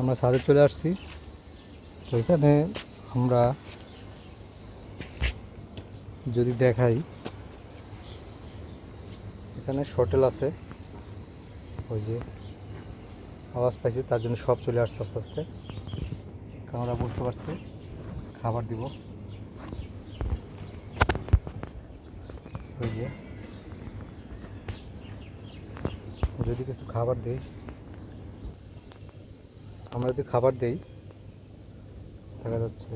আমরা ছাদে চলে আসছি। তো এখানে আমরা যদি দেখাই, এখানে হোটেল আছে। ওই যে আওয়াজ পাইছি, তার জন্য সব চলে আসছে আস্তে আস্তে। কারণ আমরা বুঝতে পারছি, খাবার দিব। ওই যে যদি কিছু খাবার দেই আমরা যদি খাবার দেই, দেখা যাচ্ছে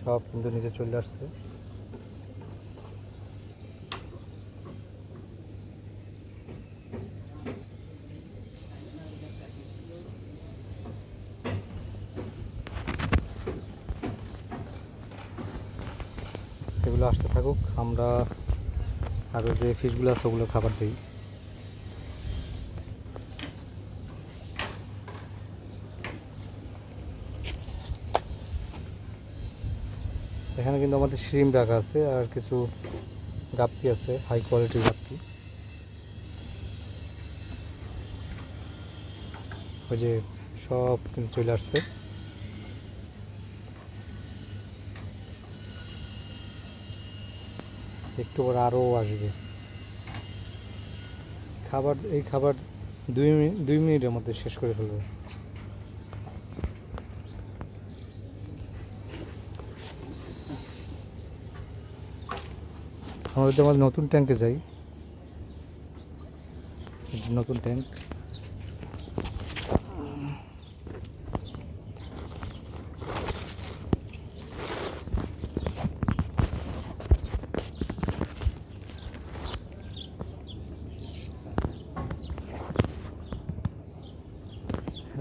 সব কিন্তু নিচে চলে আসছে। এগুলো আসতে থাকুক, আমরা আরও যে ফিশগুলো আছে ওগুলো খাবার দিই। এখানে কিন্তু আমাদের শ্রিম রাখা আছে আর কিছু গাপ্পি আছে হাই কোয়ালিটির গাপ্পি ওই যে সব কিন্তু চলে আসছে। একটু পরে আরও আসবে। খাবার, এই খাবার দুই মিনিট, দুই মিনিটের মধ্যে শেষ করে ফেলবে। আমরা যদি আমাদের নতুন ট্যাঙ্কে যাই। নতুন ট্যাঙ্ক।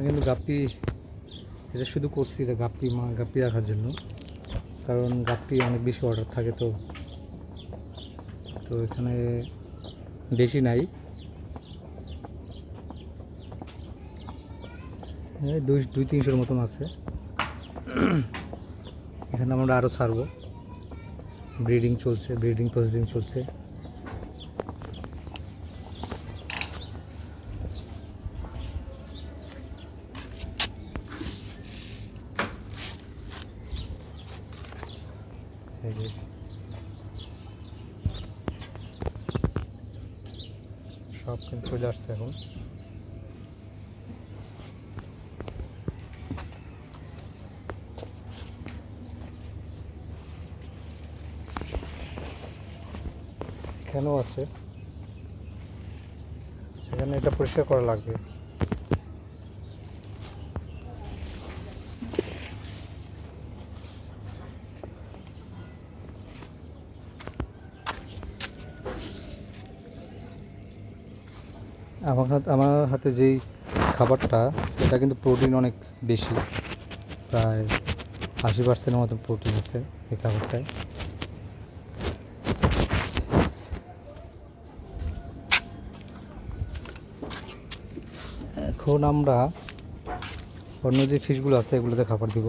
কিন্তু গাপ্পি, এটা শুধু করছি, এটা গাপ্পি মা, গাপ্পি রাখার জন্য। কারণ গাপ্পি অনেক বেশি অর্ডার থাকে তো। তো এখানে বেশি নাই। দুই দুই তিনশোর মতন আছে। এখানে আমরা আরও ছাড়বো। ব্রিডিং চলছে, ব্রিডিং প্রসেসিং চলছে। এই যে সব কিন্তু চলে আসছে এখন। এখানেও আছে। এখানে এটা পরিষ্কার করা লাগবে। আমার হাতে আমার হাতে যেই খাবারটা, এটা কিন্তু প্রোটিন অনেক বেশি। প্রায় আশি পার্সেন্টের মতো প্রোটিন আছে এই খাবারটায়। এখন আমরা অন্য যে ফিশগুলো আছে, এগুলোতে খাবার দিব।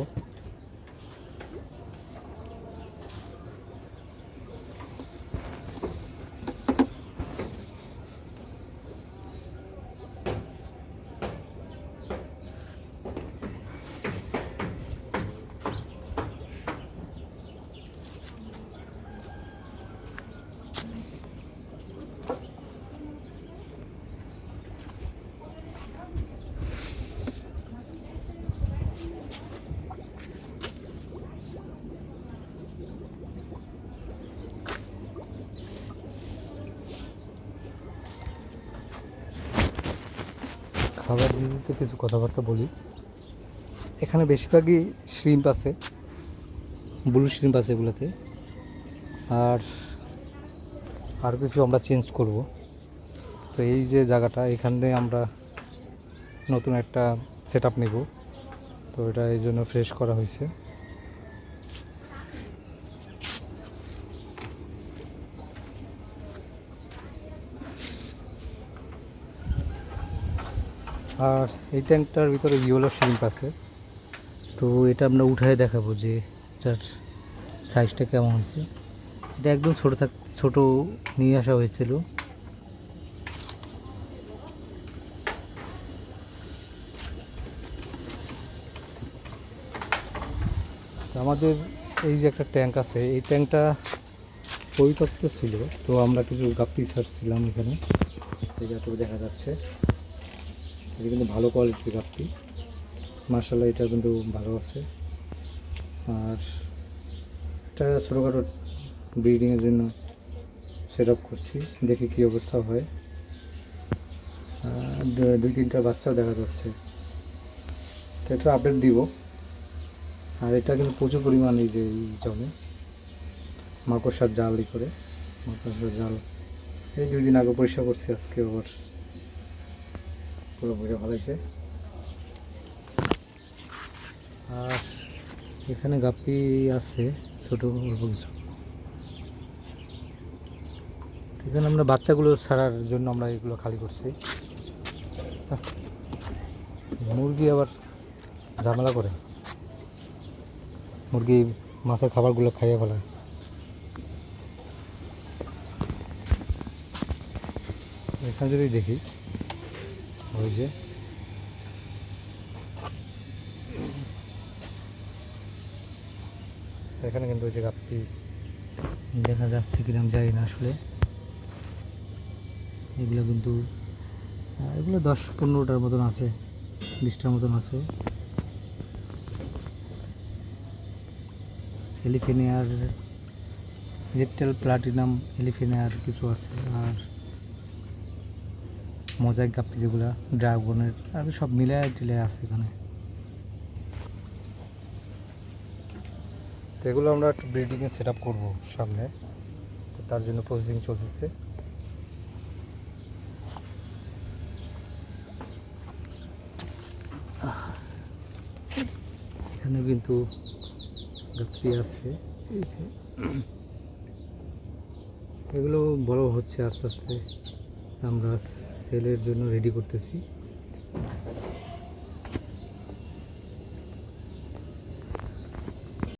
খাবার দিতে কিছু কথাবার্তা বলি। এখানে বেশিরভাগই শ্রিম্প আছে ব্লু শ্রিম্প আছে এগুলোতে। আর আর কিছু আমরা চেঞ্জ করব। তো এই যে জায়গাটা, এখানে আমরা নতুন একটা সেট আপ নেব। তো এটা এই জন্য ফ্রেশ করা হয়েছে। আর এই ট্যাঙ্কটার ভিতরে ইয়েলো শ্রিম্প আছে। তো এটা আমরা উঠায় দেখাবো যে এটার সাইজটা কেমন হয়েছে। এটা একদম ছোটো থাক, ছোটো নিয়ে আসা হয়েছিল। আমাদের এই যে একটা ট্যাঙ্ক আছে, এই ট্যাঙ্কটা পরিত্যক্ত ছিল। তো আমরা কিছু গাপ্পি ছাড়ছিলাম এখানে। দেখা যাচ্ছে। এটা কিন্তু ভালো কোয়ালিটির গাপ্পি মার্শাল্লাহ এটা কিন্তু ভালো আছে। আর এটা ছোটোখাটো ব্রিডিংয়ের জন্য সেট আপ করছি, দেখি কী অবস্থা হয়। দুই, তিনটা বাচ্চাও দেখা যাচ্ছে। তো এটা আপডেট দিব। আর এটা কিন্তু প্রচুর পরিমাণ এই যে, এই জমে। মাকড়সার জাল ই করে। মাকড়সার জাল। এই দুই দিন আগে পরিষ্কার করছি আজকে আবার। পুরো বইটা ভালাইছে আর এখানে গাপ্পি আছে, ছোটো, অল্প কিছু। এখানে আমরা বাচ্চাগুলো ছাড়ার জন্য আমরা এগুলো খালি করছি। মুরগি আবার ঝামেলা করে। মুরগি মাছের খাবারগুলো খাইয়ে ফেলায় এখানে যদি দেখি যে। এখানে কিন্তু ওই যে গাপ্পি। দেখা যাচ্ছে কিরম জানি না আসলে। এগুলো কিন্তু এগুলো দশ পনেরোটার মতন আছে, বিশটার মতন আছে। এলিফেনিয়ার, রেপটেল প্লাটিনাম এলিফেনিয়ার কিছু আছে, আর মোজাইক গাপ্পি যেগুলো, ড্রাগনের, আর সব মিলায় টিলে আছে এখানে। তো এগুলো আমরা একটু ব্রিডিংয়ে সেট আপ করব সামনে। তো তার জন্য প্রসেসিং চলতেছে। এখানে কিন্তু গাপ্পি আছে। এই যে। এগুলো বড় হচ্ছে আস্তে আস্তে। আমরা সেলের জন্য রেডি করতেছি।